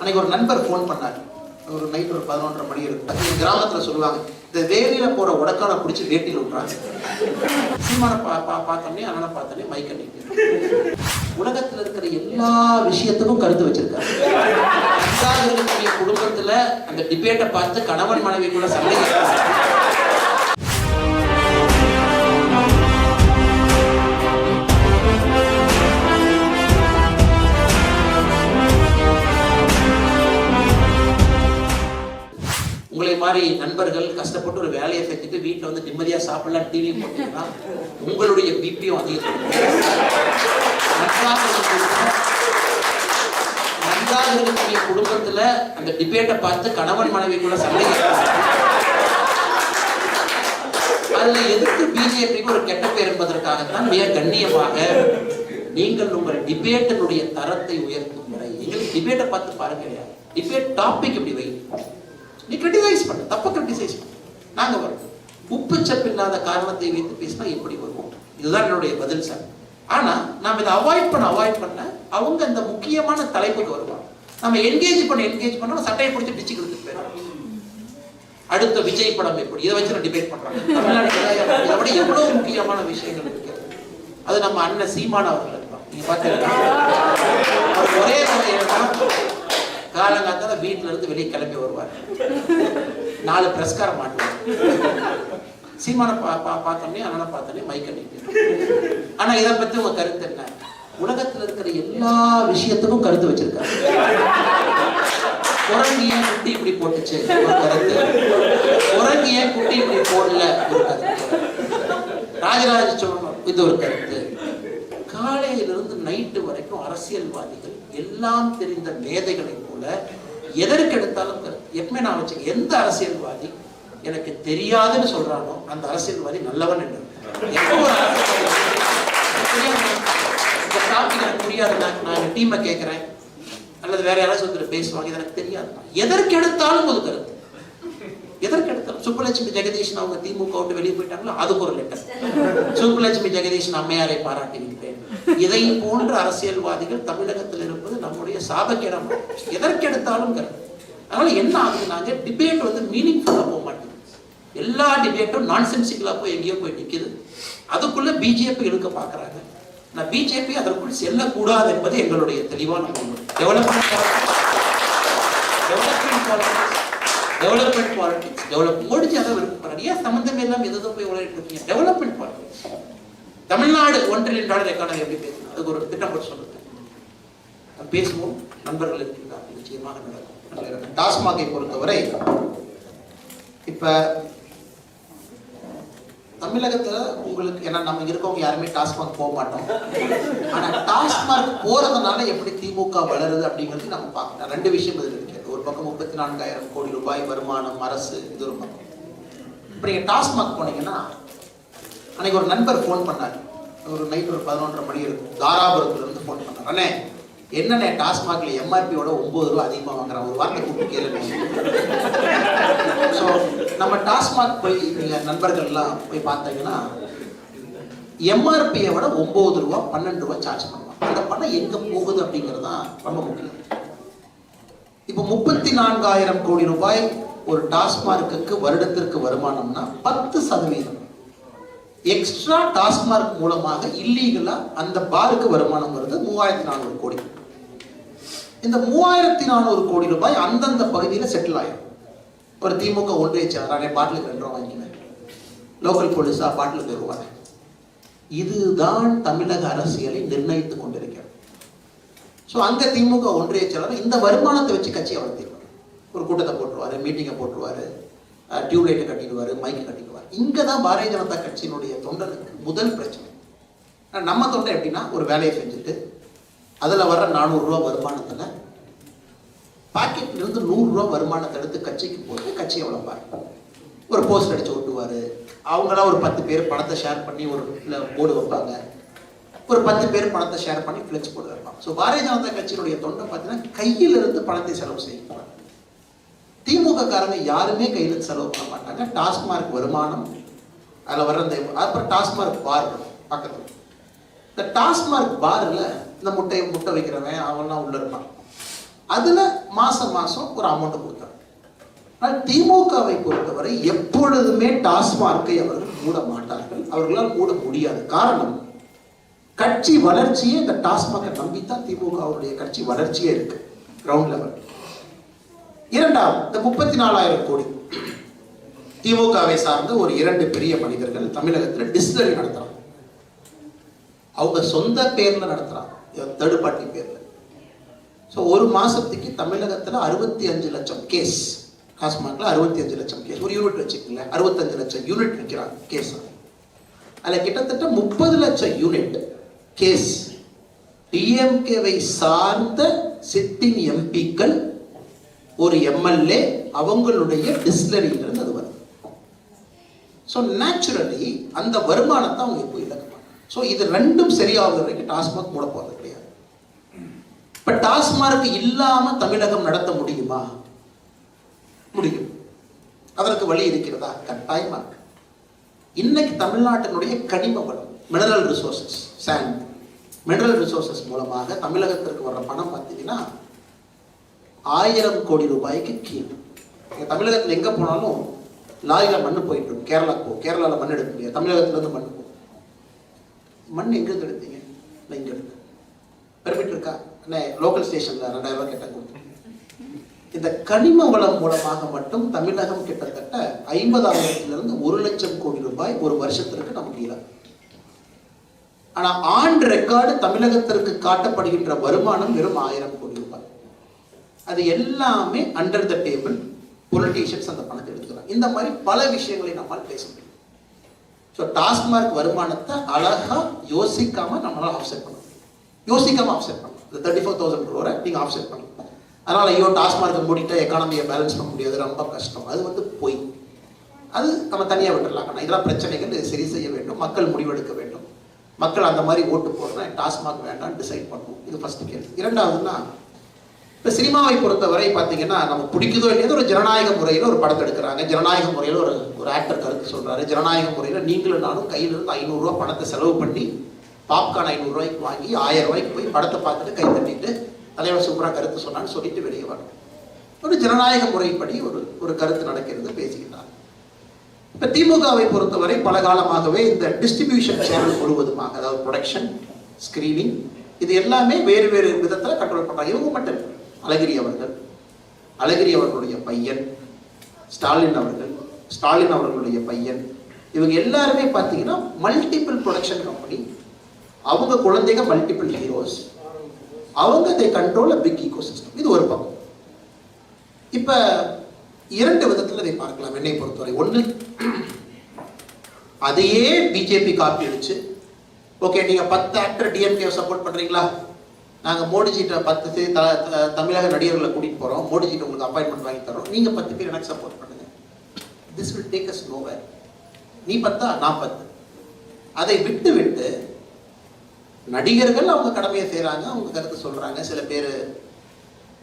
அன்னைக்கு ஒரு நண்பர் ஃபோன் பண்ணார். ஒரு நைட் ஒரு பதினொன்றரை மணி இருக்கும் எங்க சொல்லுவாங்க இந்த வேலியில் போகிற உடக்கான பிடிச்சி வேட்டியில் விட்றாங்க. சீமான பா பா பார்த்தோன்னே அண்ணனை பார்த்தோன்னே மைக்க உலகத்தில் இருக்கிற எல்லா விஷயத்துக்கும் கருத்து வச்சிருக்காங்க அஞ்சாவது இருக்கக்கூடிய குடும்பத்தில் அந்த டிபேட்டை பார்த்து கணவன் மனைவி கூட சண்டை மாதிரி நண்பர்கள் கஷ்டப்பட்டு ஒரு வேலையை செஞ்சுட்டு வீட்டில் வந்து நிம்மதியாக சாப்பிடலாம் டிவி போட்டீங்கன்னா உங்களுடைய பிபியும் அதிகம் நன்றாக இருக்கக்கூடிய- குடும்பத்தில் குடும்பத்துல அந்த டிபேட்டை பார்த்து கணவன் மனைவி கூட சண்டை அதில் எதிர்த்து பிஜேபிக்கு ஒரு கெட்ட பேர் என்பதற்காகத்தான் மிக கண்ணியமாக நீங்கள் உங்கள் டிபேட்டினுடைய தரத்தை உயர்த்தும் முறை. எங்களுக்கு டிபேட்டை பார்த்து பாருங்க டிபேட் டாபிக் இப்படி வை நீ கிரிட்டிசைஸ் பண்ண தப்ப கிரிட்டிசைஸ் பண்ண. நாங்க வரோம் உப்பு சப்பு இல்லாத காரணத்தை வைத்து பேசினா எப்படி வருவோம்? இதுதான் என்னுடைய பதில் சார் ஆனா நாம் இதை அவாய்ட் பண்ண அவாய்ட் பண்ண அவங்க இந்த முக்கியமான தலைப்புக்கு வருவாங்க. நம்ம என்கேஜ் பண்ண என்கேஜ் பண்ண சட்டையை பிடிச்சி டிச்சு கொடுத்துட்டு போயிடும் அடுத்த விஜய் படம் எப்படி? இதை வச்சு டிபேட் பண்றாங்க தமிழ்நாடு விட எவ்வளவு முக்கியமான விஷயங்கள் இருக்கு? அது நம்ம அண்ணன் சீமான் அவர்கள் இருப்பான் நீங்க பாத்தீங்கன்னா ஒரே வகையில்தான் காலங்காத்தால வீட்டுல இருந்து வெளியே கிளம்பி வருவார். நாலு பிரஸ்காரம் மாட்டுவார். சீமான பா பா பார்த்தோன்னே அண்ணனை பார்த்தோன்னே மைக்க நீட்டு. ஆனா இதை பத்தி உங்க கருத்து என்ன? உலகத்துல இருக்கிற எல்லா விஷயத்துக்கும் கருத்து வச்சிருக்காங்க குரங்கு ஏன் குட்டி இப்படி போட்டுச்சு? ஒரு கருத்து. குரங்கு ஏன் குட்டி இப்படி போடல? ஒரு கருத்து. ராஜராஜ சோழன் இது ஒரு கருத்து. காலையிலிருந்து நைட்டு வரைக்கும் அரசியல்வாதிகள் எல்லாம் தெரிந்த மேதைகளை போல எதற்கு எடுத்தாலும் எப்பவுமே நான் வச்சு எந்த அரசியல்வாதி எனக்கு தெரியாதுன்னு சொல்றானோ அந்த அரசியல்வாதி நல்லவன் என்று. எப்போ ஒரு தெரியாது, எனக்கு புரியாது நான் டீமை கேட்கிறேன் அல்லது வேற யாராவது ஒருத்தர் பேசுவாங்க எனக்கு தெரியாது எதற்கு எடுத்தாலும் ஒரு கருத்து. எதற்கு எடுத்தாலும் சுப்புலட்சுமி ஜெகதீஷன் அவங்க திமுக விட்டு வெளியே போயிட்டாங்களோ அதுக்கு ஒரு லெட்டர் சுப்புலட்சுமி ஜெகதீஷன் அம்மையாரை விட்டேன் இதை போன்ற அரசியல்வாதிகள் தமிழகத்தில் இருப்பது நம்முடைய சாபக்கிடம்? எதற்கு எடுத்தாலும் அதனால என்ன ஆகுதுனாங்க டிபேட் வந்து மீனிங்ஃபுல்லாக போக மாட்டேங்குது. எல்லா டிபேட்டும் நான்சென்சிக்கலாக போய் எங்கேயோ போய் நிற்கிது அதுக்குள்ள பிஜேபி இழுக்க பார்க்குறாங்க நான் பிஜேபி அதற்குள் செல்லக்கூடாது என்பது எங்களுடைய தெளிவான கொள்கை development development politics development politics develop Modiji அதை விருப்பப்படுறாரு ஏன் சம்மந்தம் எல்லாம் எதுவும் போய் விளையாட்டு இருக்கீங்க? Development politics Tamil Nadu one trillion dollar economy எப்படி பேசணும் அதுக்கு ஒரு திட்டம் போட்டு சொல்லுங்க. பேசுவோம் நண்பர்கள் இருக்கிறார் நிச்சயமாக நடக்கும். டாஸ்மாகை பொறுத்தவரை இப்ப தமிழகத்துல உங்களுக்கு ஏன்னா நம்ம இருக்கவங்க யாருமே டாஸ்மாக் போக மாட்டோம். ஆனா டாஸ்மாக் போறதுனால எப்படி திமுக வளருது அப்படிங்கிறது நம்ம பார்க்கலாம் ரெண்டு விஷயம் இதில் இருக்கிறது ஒரு பக்கம் முப்பத்தி நான்காயிரம் கோடி ரூபாய் வருமானம் அரசு இது ஒரு பக்கம். இப்போ நீங்க டாஸ்மாக் போனீங்கன்னா அன்னைக்கு ஒரு நண்பர் ஃபோன் பண்ணார். ஒரு நைட் ஒரு பதினொன்றரை மணி இருக்கும். தாராபுரத்துல இருந்து ஃபோன் பண்ணார். அண்ணே என்னண்ணே டாஸ்மாக்ல எம்ஆர்பியோட ஒன்பது ரூபா அதிகமாக வாங்குறான். ஒரு வார்த்தை கூப்பிட்டு கேளுங்க. ஸோ நம்ம டாஸ்மாக் போய் நீங்கள் நண்பர்கள்லாம் போய் பார்த்தீங்கன்னா எம்ஆர்பியை விட ஒம்பது ரூபா பன்னெண்டு ரூபா சார்ஜ் பண்ணுவாங்க. அந்த பணம் எங்கே போகுது அப்படிங்கிறது தான் ரொம்ப முக்கியம். இப்போ முப்பத்தி நான்காயிரம் கோடி ரூபாய் ஒரு டாஸ்மார்க்குக்கு வருடத்திற்கு வருமானம்னா பத்து சதவீதம். எக்ஸ்ட்ரா டாஸ்மார்க் மூலமாக இல்லீகலா அந்த பாருக்கு வருமானம் வருது மூவாயிரத்தி நானூறு கோடி. இந்த மூவாயிரத்தி நானூறு கோடி ரூபாய் அந்தந்த பகுதியில் செட்டில் ஆகிடும் ஒரு திமுக ஒன்றிய செயலரானே பாட்டிலுக்கு ரெண்டு ரூபா வாங்கினேன் லோக்கல் போலீஸா பாட்டிலுக்கு ஒரு ரூபாய் இதுதான் தமிழக அரசியலை நிர்ணயித்துக் கொண்டிருக்கிறது. ஸோ அந்த திமுக ஒன்றிய செயலாளர் இந்த வருமானத்தை வச்சு கட்சியை வளர்த்திடுவார் ஒரு கூட்டத்தை போட்டுருவாரு மீட்டிங்கை போட்டுருவாரு டியூப்லைட்டை கட்டிடுவாரு மைக்கை கட்டிடுவார். இங்கே தான் பாரதிய ஜனதா கட்சியினுடைய தொண்டனுக்கு முதல் பிரச்சனை. நம்ம தொண்டை எப்படின்னா ஒரு வேலையை செஞ்சுட்டு அதில் வர்ற நானூறுரூவா வருமானத்தில் பாக்கெட்லேருந்து நூறுரூவா வருமானத்தை எடுத்து கட்சிக்கு போட்டு கட்சியை வளர்ப்பார் ஒரு போஸ்ட் அடித்து ஓட்டுவார் அவங்களாம் ஒரு பத்து பேர் பணத்தை ஷேர் பண்ணி ஒரு போர்டு வைப்பாங்க. ஒரு பத்து பேர் பணத்தை ஷேர் பண்ணி ஃப்ளெக்ஸ் போர்டு வைப்பாங்க. ஸோ பாரதிய ஜனதா கட்சியினுடைய தொண்டை பார்த்தீங்கன்னா கையில் இருந்து பணத்தை செலவு செய்வாங்க திமுக காரங்க யாருமே கையில் செலவு பண்ண மாட்டாங்க. டாஸ்மார்க் வருமானம் அதில் வர்ற அந்த அப்புறம் டாஸ்மார்க் பார் பக்கத்தில். இந்த டாஸ்மார்க் பாரில் இந்த முட்டையை முட்டை வைக்கிறவன் அவன்லாம் உள்ள இருப்பான். அதில் மாதம் மாதம் ஒரு அமௌண்ட் கொடுத்தாங்க. ஆனால் திமுகவை பொறுத்தவரை எப்பொழுதுமே டாஸ்மார்க்கை அவர்கள் மூட மாட்டார்கள். அவர்களால் மூட முடியாது. காரணம் கட்சி வளர்ச்சியே இந்த டாஸ்மார்க்கை நம்பித்தான் திமுகவுடைய கட்சி வளர்ச்சியே இருக்கு. கிரவுண்ட் லெவல் இரண்டாவது இந்த முப்பத்தி நாலாயிரம் கோடி. திமுகவை சார்ந்த ஒரு இரண்டு பெரிய மனிதர்கள் தமிழகத்தில் டிஸ்டிலரி நடத்துறாங்க. அவங்க சொந்த பேர்ல நடத்துறாங்க. தேர்ட் பார்ட்டி பேர்ல. ஸோ ஒரு மாசத்துக்கு தமிழகத்தில் அறுபத்தி அஞ்சு லட்சம் கேஸ் டாஸ்மாக்ல அறுபத்தி அஞ்சு லட்சம் கேஸ் ஒரு யூனிட் வச்சுக்கல அறுபத்தஞ்சு லட்சம் யூனிட் விற்கிறாங்க கேஸ் அதில் கிட்டத்தட்ட முப்பது லட்சம் யூனிட் கேஸ் டிஎம்கேவை சார்ந்த சிட்டிங் எம்பிக்கள் ஒரு எம்எல்ஏ அவங்களுடைய டிஸ்லரியிலிருந்து அது வருது. ஸோ நேச்சுரலி அந்த வருமானத்தை அவங்க இப்போ இழக்க ஸோ இது ரெண்டும் சரியாகிற வரைக்கும் டாஸ்மாக் மூட போகிறது கிடையாது. இப்போ டாஸ்மார்க் இல்லாமல் தமிழகம் நடத்த முடியுமா? முடியும். அதற்கு வழி இருக்கிறதா? கட்டாயமாக இருக்கு. இன்னைக்கு தமிழ்நாட்டினுடைய கனிம வளம் mineral resources sand mineral resources மூலமாக தமிழகத்திற்கு வர்ற பணம் பார்த்தீங்கன்னா ஆயிரம் கோடி ரூபாய்க்கு கீழ். தமிழகத்தில் எங்கே போனாலும் லாரியில் மண் போயிட்டு இருக்கும். கேரளா போ. கேரளாவில் மண் எடுக்க முடியாது. தமிழகத்துலேருந்து மண் போ. மண் எங்கேருந்து எடுத்தீங்க? இல்லை இங்கே எடுத்து பெர்மிட் இருக்கா? அண்ணே லோக்கல் ஸ்டேஷனில் ரெண்டாயிரம் ரூபாய் கேட்டால் இந்த கனிம வளம் மூலமாக மட்டும் தமிழகம் கிட்டத்தட்ட ஐம்பதாயிரத்திலிருந்து ஒரு லட்சம் கோடி ரூபாய் ஒரு வருஷத்திற்கு நமக்கு இழப்பு ஆனால் ஆண்டு ரெக்கார்டு தமிழகத்திற்கு காட்டப்படுகின்ற வருமானம் வெறும் ஆயிரம் கோடி. அது எல்லாமே அண்டர் த டேபிள் பொலிட்டீஷியன்ஸ் அந்த பணத்தை எடுத்துக்கிறாங்க. இந்த மாதிரி பல விஷயங்களை நம்மால் பேச முடியும். ஸோ டாஸ்மார்க் வருமானத்தை அழகாக யோசிக்காமல் நம்மளால் ஆஃப்செட் பண்ண முடியும். யோசிக்காமல் ஆஃப்செட் பண்ணலாம் இந்த தேர்ட்டி ஃபோர் தௌசண்ட் க்ரோரை நீங்கள் ஆஃப்செட் பண்ணலாம் அதனால் ஐயோ டாஸ்மார்க்கை மூடிட்டு எக்கானமியை பேலன்ஸ் பண்ண முடியாது. ரொம்ப கஷ்டம். அது வந்து பொய். அது நம்ம தனியாக விட்டுடலாம் ஆனால் இதெல்லாம் பிரச்சனைகள் இதை சரி செய்ய வேண்டும். மக்கள் முடிவெடுக்க வேண்டும். மக்கள் அந்த மாதிரி ஓட்டு போடுறேன் டாஸ்மாக் வேண்டாம் டிசைட் பண்ணுவோம். இது ஃபஸ்ட்டு கேள்வி. இரண்டாவதுன்னா இப்போ சினிமாவை பொறுத்தவரை பார்த்தீங்கன்னா நமக்கு பிடிக்குதோ இல்லையோ ஒரு ஜனநாயக முறையில் ஒரு படத்தை எடுக்கிறாங்க. ஜனநாயக முறையில் ஒரு ஒரு ஆக்டர் கருத்து சொல்கிறாரு ஜனநாயக முறையில் நீங்களும் நானும் கையில் இருந்து ஐநூறுரூவா பணத்தை செலவு பண்ணி பாப்கார்ன் ஐநூறுரூவாய்க்கு வாங்கி ஆயிரம் ரூபாய்க்கு போய் படத்தை பார்த்துட்டு கை தட்டிட்டு தலைவர் சூப்பராக கருத்து சொன்னான்னு சொல்லிட்டு வெளியே வரணும். ஒரு ஜனநாயக முறைப்படி ஒரு ஒரு கருத்து நடக்கிறது பேசிக்கிட்டாங்க இப்போ திமுகவை பொறுத்தவரை பல காலமாகவே இந்த டிஸ்ட்ரிபியூஷன் சேனல் முழுவதுமாக அதாவது ப்ரொடக்ஷன் ஸ்க்ரீனிங் இது எல்லாமே வேறு வேறு விதத்தில் கண்ட்ரோல் பண்ணுறாங்க இவங்க மட்டும் இல்லை. அழகிரி அவர்கள் அழகிரி அவர்களுடைய பையன் ஸ்டாலின் அவர்கள் ஸ்டாலின் அவர்களுடைய பையன் இவங்க எல்லாருமே பார்த்தீங்கன்னா மல்டிபிள் ப்ரொடக்ஷன் கம்பெனி அவங்க குழந்தைங்க மல்டிபிள் ஹீரோஸ் அவங்க they control big ego system இது ஒரு பக்கம். இப்போ இரண்டு விதத்தில் இதை பார்க்கலாம் என்னை பொறுத்தவரை. ஒன்று அதையே பிஜேபி காப்பி அடிச்சு ஓகே நீங்கள் பத்து ஆக்டர் டிஎம்கே சப்போர்ட் பண்ணுறீங்களா நாங்கள் மோடிஜிட்ட பத்து தி- த- த- தமிழக நடிகர்களை கூட்டிட்டு போகிறோம் மோடிஜிட்ட உங்களுக்கு அப்பாயின்மெண்ட் வாங்கி தரோம். நீங்கள் பத்து பேர் எனக்கு சப்போர்ட் பண்ணுங்க. This will take us nowhere நீ பத்தா நான் பத்து. அதை விட்டு விட்டு நடிகர்கள் அவங்க கடமையை செய்கிறாங்க அவங்க கருத்து சொல்கிறாங்க சில பேர்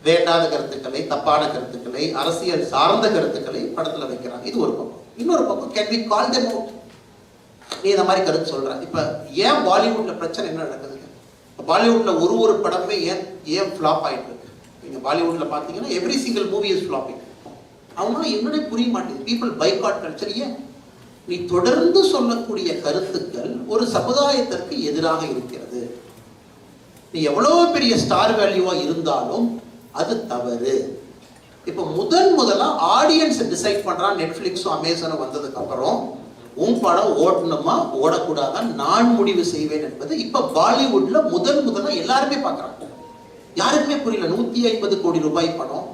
வேண்டாத கருத்துக்களை தப்பான கருத்துக்களை அரசியல் சார்ந்த கருத்துக்களை படத்தில் வைக்கிறாங்க. இது ஒரு பக்கம். இன்னொரு பக்கம் can we call them out நீ இந்த மாதிரி கருத்து சொல்கிறாங்க இப்போ ஏன் பாலிவுட்டில் பிரச்சனை என்ன நடக்குது? பாலிவுட்டில் ஒரு ஒரு படமே ஏன் ஏன் ஃப்ளாப் ஆயிட்டு இருக்கு? நீங்கள் பாலிவுட்டில் பார்த்தீங்கன்னா every single movie is flopping அவங்களாம் என்னடே புரிய மாட்டேங்குது. பீப்புள் பைகாட் கல்ச்சர் ஏன்? நீ தொடர்ந்து சொல்லக்கூடிய கருத்துக்கள் ஒரு சமுதாயத்திற்கு எதிராக இருக்கிறது. நீ எவ்வளோ பெரிய ஸ்டார் வேல்யூவாக இருந்தாலும் அது தவறு. இப்போ முதன் முதலாக ஆடியன்ஸ் டிசைட் பண்ணுறான் நெட்ஃப்ளிக்ஸும் அமேசானும் வந்ததுக்கப்புறம் உன் படம் ஓடணுமா? ஓடக்கூடாதா? நான் முடிவு செய்வேன் என்பது இப்ப பாலிவுட்ல முதன் முதலா எல்லாருமே பாக்குறாங்க யாருக்குமே புரியல நூத்தி ஐம்பது கோடி ரூபாய் படம்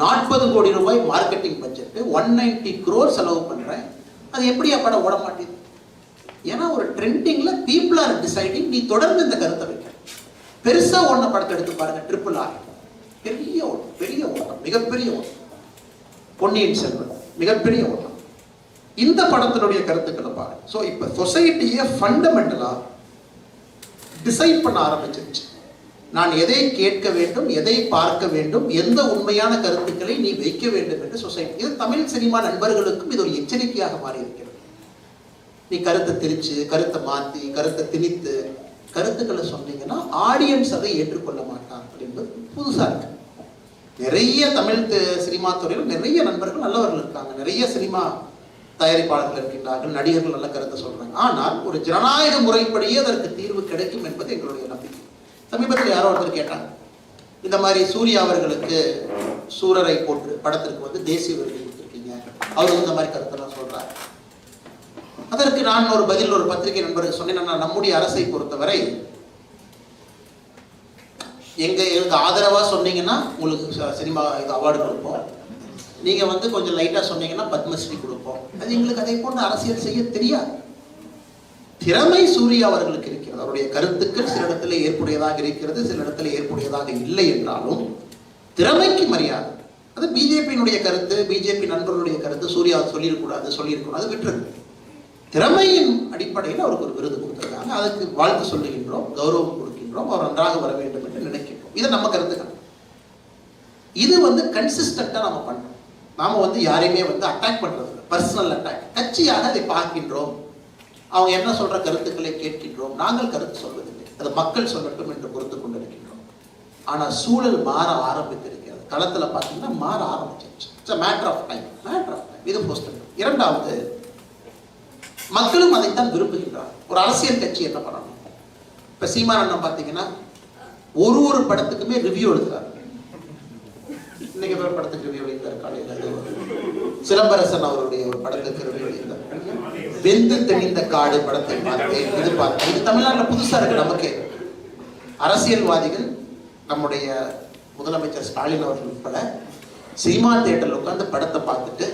நாற்பது கோடி ரூபாய் marketing budget one ninety crore செலவு பண்றேன். அது எப்படி என் படம் ஓட மாட்டேங்குது ஏன்னா ஒரு ட்ரெண்டிங்ல பீப்புள் ஆர் டிசைடிங் நீ தொடர்ந்து இந்த கருத்தை வைக்க. பெருசா ஓடின படத்தை எடுத்து பாருங்க ட்ரிபிள் ஆர் பெரிய ஓட்டம் பெரிய ஓட்டம் மிகப்பெரிய ஓட்டம். பொன்னியின் செல்வன் மிகப்பெரிய ஓட்டம். இந்த படத்தினுடைய கருத்துக்களை பாருங்க ஸோ இப்போ சொசைட்டியை ஃபண்டமெண்டலா டிசைட் பண்ண ஆரம்பிச்சிருச்சு. நான் எதை கேட்க வேண்டும் எதை பார்க்க வேண்டும் எந்த உண்மையான கருத்துக்களை நீ வைக்க வேண்டும் என்று சொசைட்டி இது தமிழ் சினிமா நண்பர்களுக்கும் இது ஒரு எச்சரிக்கையாக மாறி இருக்கிறது நீ கருத்தை திரிச்சு கருத்தை மாத்தி கருத்தை திணித்து கருத்துக்களை சொன்னீங்கன்னா ஆடியன்ஸ் அதை ஏற்றுக்கொள்ள மாட்டான் அப்படின்றது புதுசாக இருக்கு. நிறைய தமிழ் சினிமா துறையில் நிறைய நண்பர்கள் நல்லவர்கள் இருக்காங்க. நிறைய சினிமா தயாரிப்பாளர்கள் இருக்கின்றார்கள் நடிகர்கள் நல்ல கருத்தை சொல்றாங்க. ஆனால் ஒரு ஜனநாயக முறைப்படியே அதற்கு தீர்வு கிடைக்கும் என்பது எங்களுடைய நம்பிக்கை. சமீபத்தில் யாரோ ஒருத்தர் கேட்டாங்க இந்த மாதிரி சூர்யா அவர்களுக்கு சூரரை போட்டு படத்திற்கு வந்து தேசிய விருது கொடுத்துருக்கீங்க. அவர் இந்த மாதிரி கருத்தெல்லாம் சொல்றாரு. அதற்கு நான் ஒரு பதில் ஒரு பத்திரிகை நண்பருக்கு சொன்னேன். நான் நம்முடைய அரசை பொறுத்தவரை எங்க எங்க ஆதரவா சொன்னீங்கன்னா உங்களுக்கு சினிமா இது அவார்டு கொடுப்போம் நீங்க வந்து கொஞ்சம் லைட்டா சொன்னீங்கன்னா பத்மஸ்ரீ கொடுப்போம். அது எங்களுக்கு அதை போன்ற அரசியல் செய்ய தெரியாது. திறமை சூர்யா அவர்களுக்கு இருக்கிறது. அவருடைய கருத்துக்கள் சில இடத்துல ஏற்புடையதாக இருக்கிறது சில இடத்துல ஏற்புடையதாக இல்லை என்றாலும் திறமைக்கு மரியாதை. அது பிஜேபியினுடைய கருத்து பிஜேபி நண்பர்களுடைய கருத்து சூர்யா சொல்லியிருக்கூடாது சொல்லியிருக்கூடாது விட்டுருது. திறமையின் அடிப்படையில் அவருக்கு ஒரு விருது கொடுத்துருக்காங்க. அதுக்கு வாழ்த்து சொல்லுகின்றோம் கௌரவம் கொடுக்கின்றோம் அவர் நன்றாக வர வேண்டும் என்று நினைக்கின்றோம். இது நம்ம கருத்துக்கள். இது வந்து கன்சிஸ்டண்டா நம்ம பண்ணோம் நாம வந்து யாரையுமே வந்து அட்டாக் பண்றது இல்லை. பர்சனல் அட்டாக் கட்சியாக அதை பார்க்கின்றோம். அவங்க என்ன சொல்ற கருத்துக்களை கேட்கின்றோம். நாங்கள் கருத்து சொல்வதில்லை. அது மக்கள் சொல்லட்டும் என்று பொறுத்து கொண்டிருக்கின்றோம். ஆனால் சூழல் மாற ஆரம்பித்திருக்கிறது. களத்தில் பார்த்தீங்கன்னா மாற ஆரம்பிச்சிருச்சு. It's matter of time matter of time இது போஸ்ட் இரண்டாவது மக்களும் அதைத்தான் விரும்புகின்றார் ஒரு அரசியல் கட்சி என்ன பண்ணணும்? இப்போ சீமான் பார்த்தீங்கன்னா ஒரு ஒரு படத்துக்குமே ரிவ்யூ எழுதுறாரு. இன்னைக்கு ஒரு படத்துக்கு ரிவ்யூ எழுதியிருந்தார் காலையில் சிலம்பரசன் அவருடைய ஒரு படத்துக்கு ரிவ்யூ எழுதியிருந்தார் வெந்து தெளிந்த காடு படத்தை பார்த்தேன். இது பார்த்தேன் இது தமிழ்நாட்டில் புதுசாக இருக்கு நமக்கே. அரசியல்வாதிகள் நம்முடைய முதலமைச்சர் ஸ்டாலின் அவர்கள் உட்பட சினிமா தேட்டரில் உட்காந்து படத்தை பார்த்துட்டு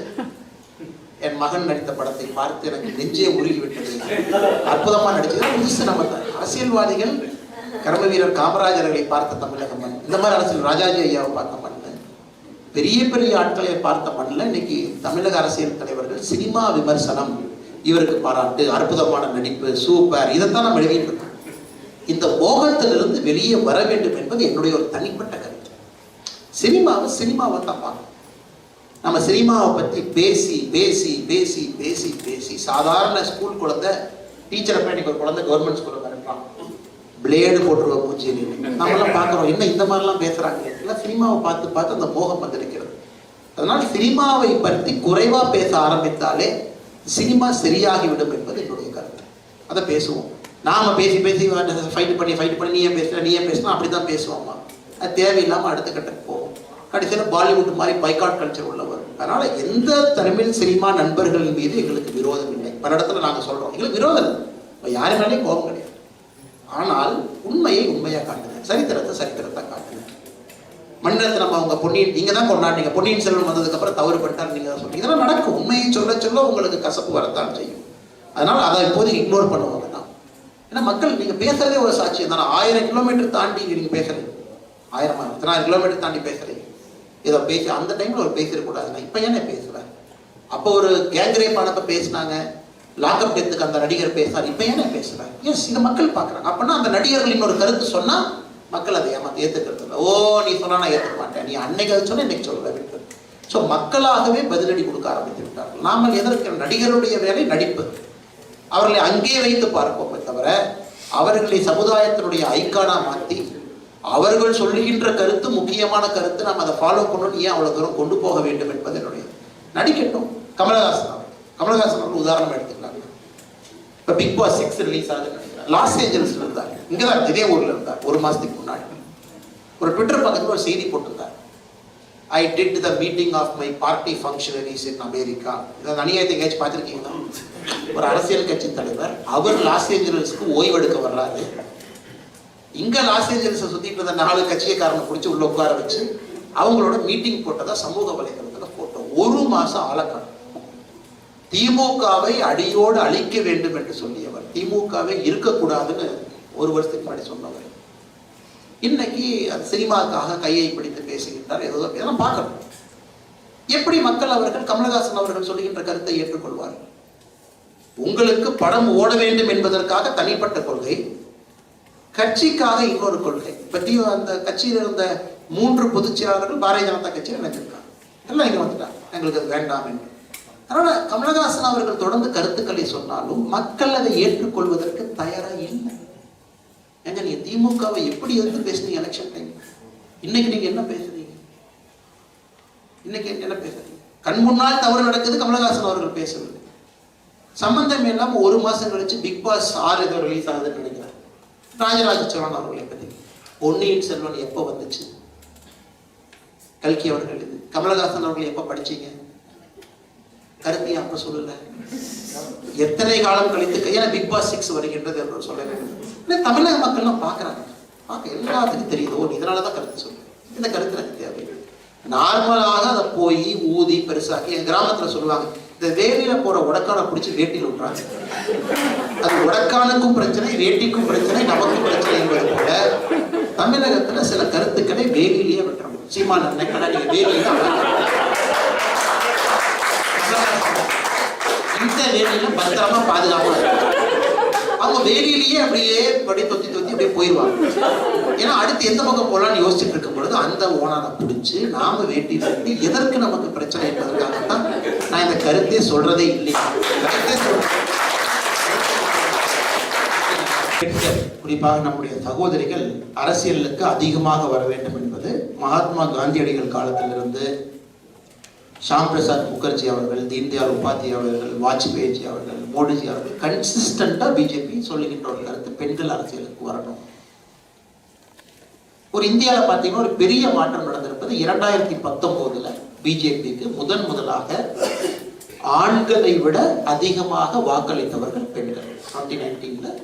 என் மகன் நடித்த படத்தை பார்த்து எனக்கு நெஞ்சே உருகி விட்டது அற்புதமா நடிச்சது. புதுசு நம்ம அரசியல்வாதிகள் கர்ம வீரர் காமராஜர்களை பார்த்த தமிழகம் இந்த மாதிரி அரசியல் ராஜாஜி ஐயாவை பார்த்த மண் பெரிய பெரிய ஆட்களை பார்த்த மண்ணில் இன்னைக்கு தமிழக அரசியல் தலைவர்கள் சினிமா விமர்சனம் இவருக்கு பாராட்டு அற்புதமான நடிப்பு சூப்பர் இதைத்தான் நம்ம எழுதிட்டு இருக்கோம். இந்த மோகத்திலிருந்து வெளியே வர வேண்டும் என்பது என்னுடைய ஒரு தனிப்பட்ட கருத்து. சினிமாவை சினிமாவை தான் பார்க்கணும். நம்ம சினிமாவை பற்றி பேசி பேசி பேசி பேசி பேசி சாதாரண ஸ்கூல் குழந்தை டீச்சரை போய் இன்னைக்கு ஒரு குழந்தை கவர்மெண்ட் ஸ்கூலில் இருப்பான் பிளேடு போட்டுருவ மூச்சியில் நம்மளாம் பார்க்குறோம் என்ன இந்த மாதிரிலாம் பேசுறாங்க? எல்லாம் சினிமாவை பார்த்து பார்த்து அந்த மோகம் வந்திருக்கிறது. அதனால் சினிமாவை பற்றி குறைவாக பேச ஆரம்பித்தாலே சினிமா சரியாகிவிடும் என்பது என்னுடைய கருத்து. அதை பேசுவோம். நாம் பேசி பேசி ஃபைட் பண்ணி ஃபைட் பண்ணி நீ ஏன் பேசுற நீ ஏன் பேசுனா அப்படி தான் பேசுவோமா அது தேவையில்லாமல் அடுத்த கட்டத்துக்கு போவோம் கடைசியில் பாலிவுட் மாதிரி பைகாட் கல்ச்சர் உள்ளவர் அதனால் எந்த தமிழ் சினிமா நண்பர்கள் மீது எங்களுக்கு விரோதம் இல்லை. பல இடத்துல நாங்கள் சொல்கிறோம் எங்களுக்கு விரோதம் இல்லை. இப்ப கோபம் கிடையாது. ஆனால் உண்மையை உண்மையா காட்டுங்க சரித்திரத்தை சரித்திரத்தை காட்டுங்க மனிதத்தை நம்ம அவங்க பொன்னியின் நீங்க தான் கொண்டாடுறீங்க பொன்னியின் செல்வன் வந்ததுக்கு அப்புறம் தவறு பண்ணிட்டார் நீங்க தான் சொல்றீங்க. இதெல்லாம் நடக்கும் உண்மையை சொல்ல சொல்ல உங்களுக்கு கசப்பு வரத்தான் செய்யும். அதனால அதை இப்போது இக்னோர் பண்ணுவாங்க தான் ஏன்னா மக்கள் நீங்கள் பேசுறதே ஒரு சாட்சியம் தானே. ஆயிரம் கிலோமீட்டர் தாண்டி நீங்கள் பேசுறீங்க ஆயிரம் எத்தனாயிரம் கிலோமீட்டர் தாண்டி பேசுறீங்க. இதை பேசி அந்த டைமில் ஒரு பேசிடக்கூடாதுண்ணா. நான் இப்போ ஏன் பேசுவேன் அப்போ ஒரு கேங்ரேப் ஆனப்ப பேசினாங்க. லாக்அப் டெத்துக்கு அந்த நடிகர் பேசினார் இப்போ ஏன் பேசுறேன் எஸ் இதை மக்கள் பார்க்குறாங்க. அப்படின்னா அந்த நடிகர்களின் ஒரு கருத்து சொன்னால் மக்கள் அதை ஏமாத்த ஏற்றுக்கிறது இல்லை. ஓ நீ சொன்னால் நான் ஏற்றுக்க மாட்டேன். நீ அன்னைக்கு அதை சொன்னால் இன்னைக்கு சொல்ல விட்டு ஸோ மக்களாகவே பதிலடி கொடுக்க ஆரம்பித்து விட்டார்கள். நாமல் எதற்கு? நடிகருடைய வேலை நடிப்பு. அவர்களை அங்கே வைத்து பார்ப்போமே தவிர அவர்களை சமுதாயத்தினுடைய ஐக்கானா மாற்றி அவர்கள் சொல்லுகின்ற கருத்து முக்கியமான கருத்து நாம் அதை ஃபாலோ பண்ணணும் ஏன் அவ்வளோ தூரம் கொண்டு போக வேண்டும் என்பது என்னுடைய நடிக்கட்டும். கமலஹாசன் அவர் கமலஹாசன் அவர்கள் உதாரணம் எடுத்துக்கலாம் இப்போ பிக் பாஸ் சிக்ஸ் ரிலீஸ் ஆகுதுன்னு நினைக்கிறேன் லாஸ் ஏஞ்சல்ஸ்ல இருந்தார். இங்கே தான் இதே ஊரில் இருந்தார். ஒரு மாதத்துக்கு முன்னாடி. ஒரு ட்விட்டர் பக்கத்தில் ஒரு செய்தி போட்டிருந்தார். I did the meeting of my party functionaries in America இதை அநியாயத்தை எங்கேயாச்சும் பார்த்துருக்கீங்களா? ஒரு அரசியல் கட்சி தலைவர் அவர் லாஸ் ஏஞ்சல்ஸ்க்கு ஓய்வெடுக்க வர்றாரு. இங்க லாஸ் ஏஞ்சல்ஸை சுத்திட்டு இருந்த நாலு கட்சியக்காரனை பிடிச்சி உள்ள உட்கார வச்சு அவங்களோட மீட்டிங் போட்டதா சமூக வலைதளத்தில் போட்டோம் ஒரு மாசம் ஆளக்கான திமுகவை அடியோடு அழிக்க வேண்டும் என்று சொல்லியவர். திமுகவை இருக்கக்கூடாதுன்னு ஒரு வருஷத்துக்கு முன்னாடி சொன்னவர். இன்னைக்கு அது சினிமாக்காக கையை பிடித்து பேசுகின்றார். ஏதோ இதெல்லாம் பார்க்கணும். எப்படி மக்கள் அவர்கள் கமலஹாசன் அவர்கள் சொல்லுகின்ற கருத்தை ஏற்றுக்கொள்வார்கள்? உங்களுக்கு படம் ஓட வேண்டும் என்பதற்காக தனிப்பட்ட கொள்கை கட்சிக்காக இன்னொரு கொள்கை. பற்றி அந்த கட்சியில் இருந்த மூன்று பொதுச் செயலாளர்கள் பாரதிய ஜனதா கட்சியில் நினைச்சிருக்காங்க எல்லாம் இங்கே வந்துட்டாங்க. எங்களுக்கு அது வேண்டாம் என்று. அதனால கமலஹாசன் அவர்கள் தொடர்ந்து கருத்துக்களை சொன்னாலும் மக்கள் அதை ஏற்றுக்கொள்வதற்கு தயாரா இல்லை. ஏங்க நீங்க திமுகவை எப்படி எதிர்த்து பேசுனீங்க எலெக்ஷன் டைம் இன்னைக்கு நீங்க என்ன பேசுறீங்க? இன்னைக்கு என்ன பேசுறீங்க? கண் முன்னால் தவறு நடக்குது கமலஹாசன் அவர்கள் பேசவில்லை. சம்பந்தம் இல்லாம ஒரு மாசம் கழிச்சு பிக் பாஸ் ஆறு ஏதோ ரிலீஸ் ஆகுதுன்னு நினைக்கிறார் ராஜராஜ சோழன் அவர்களை பத்தி. பொன்னியின் செல்வன் எப்போ வந்துச்சு? கல்கி அவர்கள் இது. கமலஹாசன் அவர்கள் எப்போ படிச்சீங்க? கருத்தையும் அப்ப சொல்லல. எத்தனை காலம் கழித்து ஏன்னா பிக் பாஸ் சிக்ஸ் வருகின்றது என்று சொல்ல வேண்டும். தமிழக மக்கள்லாம் பார்க்குறாங்க. பார்க்க எல்லாத்துக்கும் தெரியுது. ஓ இதனால தான் கருத்து சொல்லுவேன் இந்த கருத்து எனக்கு தேவை நார்மலாக அதை போய் ஊதி பெருசாக்கி என் கிராமத்துல சொல்லுவாங்க இந்த வேலியில போற உடக்கான பிடிச்சி வேட்டியில் விட்டுறாங்க. அது உடக்கானுக்கும் பிரச்சனை வேட்டிக்கும் பிரச்சனை நமக்கும் பிரச்சனை என்பது போல தமிழகத்துல சில கருத்துக்களை வேலியிலேயே விட்டுறோம் சீமான நினைக்கடா நீங்க வேலியில இந்த வேலியில பத்திரமா பாதுகாப்பா இருக்கும். அவங்க வேலியிலேயே அப்படியே அப்படியே தொத்தி தொத்தி அப்படியே போயிடுவாங்க ஏன்னா அடுத்து எந்த பக்கம் போகலான்னு யோசிச்சுட்டு இருக்கும் பொழுது அந்த ஓனரை பிடிச்சு நாம வேட்டி கட்டி எதற்கு நமக்கு பிரச்சனை என்பதற்காகத்தான் நான் இந்த கருத்தே சொல்றதே இல்லை. கருத்தே சொல்றேன் பெண்கள் குறிப்பாக நம்முடைய சகோதரிகள் அரசியலுக்கு அதிகமாக வர வேண்டும் என்பது மகாத்மா காந்தியடிகள் காலத்திலிருந்து ஷாம் பிரசாத் முகர்ஜி அவர்கள் தீன்தயாள் உபாத்யாய் அவர்கள் வாஜ்பேயி அவர்கள் மோடிஜி அவர்கள் கன்சிஸ்டண்ட்டாக பிஜேபி சொல்லுகின்ற ஒரு கருத்து பெண்கள் அரசியலுக்கு வரணும். ஒரு இந்தியாவில் பார்த்தீங்கன்னா ஒரு பெரிய மாற்றம் நடந்திருப்பது இரண்டாயிரத்தி பத்தொம்போதில் பிஜேபிக்கு முதன் முதலாக ஆண்களை விட அதிகமாக வாக்களித்தவர்கள் பெண்கள். டுவெண்ட்டி நைன்டீனில்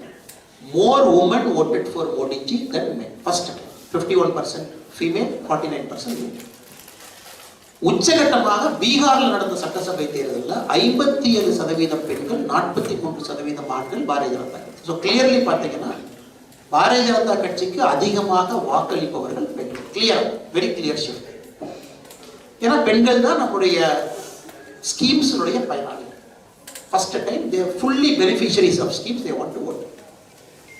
more women voted for Modiji then men first fifty one percent female forty nine percent உச்சகட்டமாக பீகாரில் நடந்த சட்டசபை தேர்தலில் ஐம்பத்தி ஏழு சதவீதம் பெண்கள் நாற்பத்தி மூன்று சதவீதம் ஆண்கள் பாரதிய ஜனதா கட்சி. ஸோ கிளியர்லி பார்த்தீங்கன்னா பாரதிய ஜனதா கட்சிக்கு அதிகமாக வாக்களிப்பவர்கள் பெண்கள். கிளியர் வெரி கிளியர் ஷிஃப்ட் ஏன்னா பெண்கள் தான் நம்முடைய ஸ்கீம்ஸினுடைய பயனாளிகள். First time they fully beneficiaries of schemes they want to vote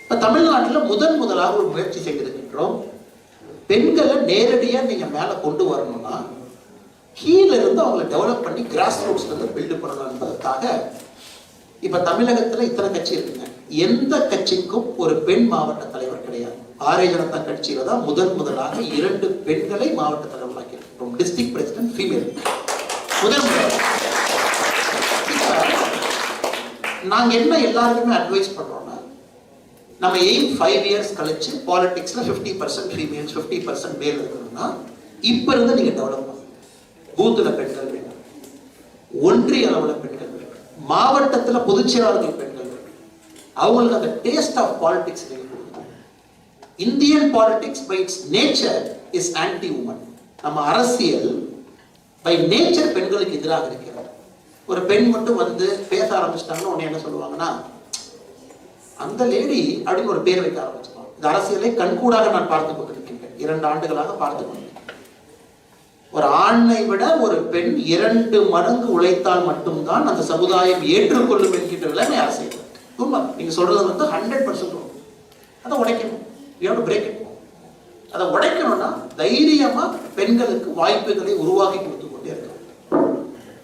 இப்போ தமிழ்நாட்டில் முதன் முதலாக ஒரு முயற்சி செய்திருக்கின்றோம். பெண்களை நேரடியாக நீங்கள் மேலே கொண்டு வரணும்னா கீழே இருந்து அவங்கள டெவலப் பண்ணி கிராஸ் ரூட்ஸ்லேருந்து பில்டு பண்ணணுன்றதுக்காக இப்போ தமிழகத்தில் இத்தனை கட்சி இருக்குங்க. எந்த கட்சிக்கும் ஒரு பெண் மாவட்ட தலைவர் கிடையாது. பாரதிய ஜனதா கட்சியில தான் முதன் முதலாக இரண்டு பெண்களை மாவட்ட தலைவராக இருக்கிறோம் டிஸ்ட்ரிக்ட் பிரசிடென்ட் ஃபீமேல் முதல் நாங்கள் என்ன எல்லாருக்குமே அட்வைஸ் பண்ணுறோம்னா நம்ம எய்ம் ஃபைவ் இயர்ஸ் கழிச்சு பாலிடிக்ஸில் fifty percent females fifty percent மேல் இருக்கணும்னா இப்போ இருந்து நீங்கள் டெவலப் பண்ணணும். பூத்துல பெண்கள் வேண்டும். ஒன்றிய அளவுல பெண்கள் வேண்டும். மாவட்டத்துல பொதுச் செயலாளர்கள் பெண்கள் வேண்டும். அவங்களுக்கு அந்த டேஸ்ட் ஆஃப் பாலிடிக்ஸ் நீங்க கொடுக்கணும் Indian politics by its nature is anti women நம்ம அரசியல் பை நேச்சர் பெண்களுக்கு எதிராக இருக்கிறது. ஒரு பெண் மட்டும் வந்து பேச ஆரம்பிச்சிட்டாங்கன்னு உடனே என்ன சொல்லுவாங்கன்னா அந்த லேடி அப்படின்னு ஒரு பேர் வைக்க ஆரம்பிச்சிருவாங்க இந்த அரசியலை கண்கூடாக நான் பார்த்து கொண்டிருக்கின்றேன். இரண்டு ஆண்டுகளாக பார்த்து கொண்டிருக்கேன் ஒரு ஆணை விட ஒரு பெண் இரண்டு மடங்கு உழைத்தால் மட்டும்தான் அந்த சமுதாயம் ஏற்றுக்கொள்ளும் என்கின்ற நிலைமை அரசு உண்மை. நீங்க சொல்றது வந்து ஹண்ட்ரட் பர்சன்ட் அதை உடைக்கணும். யூ பிரேக் அதை உடைக்கணும்னா தைரியமா பெண்களுக்கு வாய்ப்புகளை உருவாக்கி கொடுத்து கொண்டே இருக்கணும்.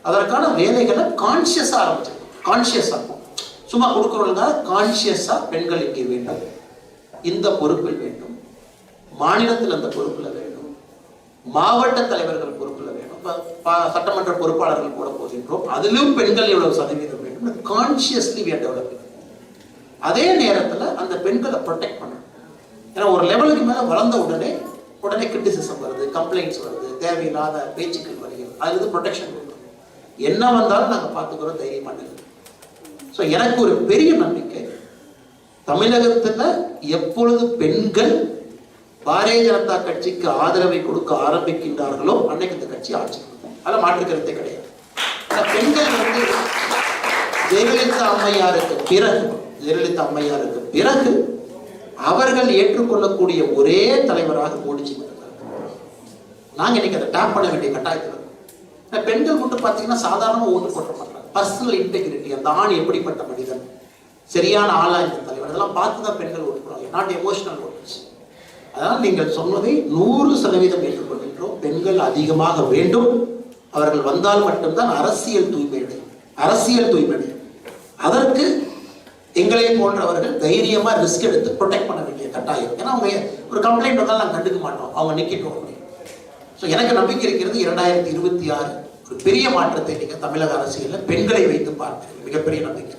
அதற்கான வேலைகளை கான்சியஸா ஆரம்பிச்சிருக்கணும். கான்சியஸா சும்மா கொடுக்கறவங்க கான்சியஸா பெண்கள் இங்கே வேண்டும். இந்த பொறுப்பில் வேண்டும். மாநிலத்தில் அந்த பொறுப்பில் வேண்டும் மாவட்ட தலைவர்கள் பொறுப்பில் வேணும். சட்டமன்ற பொறுப்பாளர்கள் கூட போகின்றோம். அதிலும் பெண்கள் எவ்வளவு சதவீதம் வேண்டும் கான்சியஸ்லி we are அதே நேரத்தில் அந்த பெண்களை ப்ரொடெக்ட் பண்ணணும். ஏன்னா ஒரு லெவலுக்கு மேலே வளர்ந்த உடனே உடனே கிரிட்டிசிசம் வருது கம்ப்ளைண்ட்ஸ் வருது தேவையில்லாத பேச்சுக்கள் வருகிறது. அதுலேருந்து ப்ரொடெக்ஷன் கொடுக்கணும். என்ன வந்தாலும் நாங்கள் பார்த்துக்கிறோம் தைரியம் நில்லுங்க. ஸோ எனக்கு ஒரு பெரிய நம்பிக்கை தமிழகத்தில் எப்பொழுது பெண்கள் பாரதிய ஜனதா கட்சிக்கு ஆதரவை கொடுக்க ஆரம்பிக்கின்றார்களோ அன்னைக்கு இந்த கட்சி ஆட்சி. அதில் மாற்று கருத்தே கிடையாது. பெண்கள் வந்து ஜெயலலிதா அம்மையாருக்கு பிறகு ஜெயலலிதா அம்மையாருக்கு பிறகு அவர்கள் ஏற்றுக்கொள்ளக்கூடிய ஒரே தலைவராக மோடிஜி நாங்கள் நாங்க இன்னைக்கு அதை டேப் பண்ண வேண்டிய கட்டாயத்தில் இருக்கோம். பெண்கள் மட்டும் பார்த்தீங்கன்னா சாதாரணமாக ஓட்டு போட்ட மாட்டாங்க. பர்சனல் இன்டெகிரிட்டி அந்த ஆண் எப்படிப்பட்ட மனிதன் சரியான ஆளா இந்த தலைவர் இதெல்லாம் பார்த்து தான் பெண்கள் ஓட்டு போடுறாங்க நாட் எமோஷனல் ஓட்டு அதனால் நீங்கள் சொன்னதை நூறு சதவீதம் ஏற்றுக்கொள்கின்றோம். பெண்கள் அதிகமாக வேண்டும். அவர்கள் வந்தால் மட்டும்தான் அரசியல் தூய்மை அரசியல் தூய்மையடையும் அதற்கு எங்களை போன்றவர்கள் தைரியமா ரிஸ்க் எடுத்து ப்ரொடெக்ட் பண்ண வேண்டிய கட்டாயம். ஏன்னா அவங்க ஒரு கம்ப்ளைண்ட் வந்தாலும் நாங்கள் கண்டுக்க மாட்டோம். அவங்க நிக்கிட்டோம் ஸோ எனக்கு நம்பிக்கை இருக்கிறது இரண்டாயிரத்தி இருபத்தி ஆறு. ஒரு பெரிய மாற்றத்தை நீங்கள் தமிழக அரசியலில் பெண்களை வைத்து பார்ப்பீர்கள் மிகப்பெரிய நம்பிக்கை.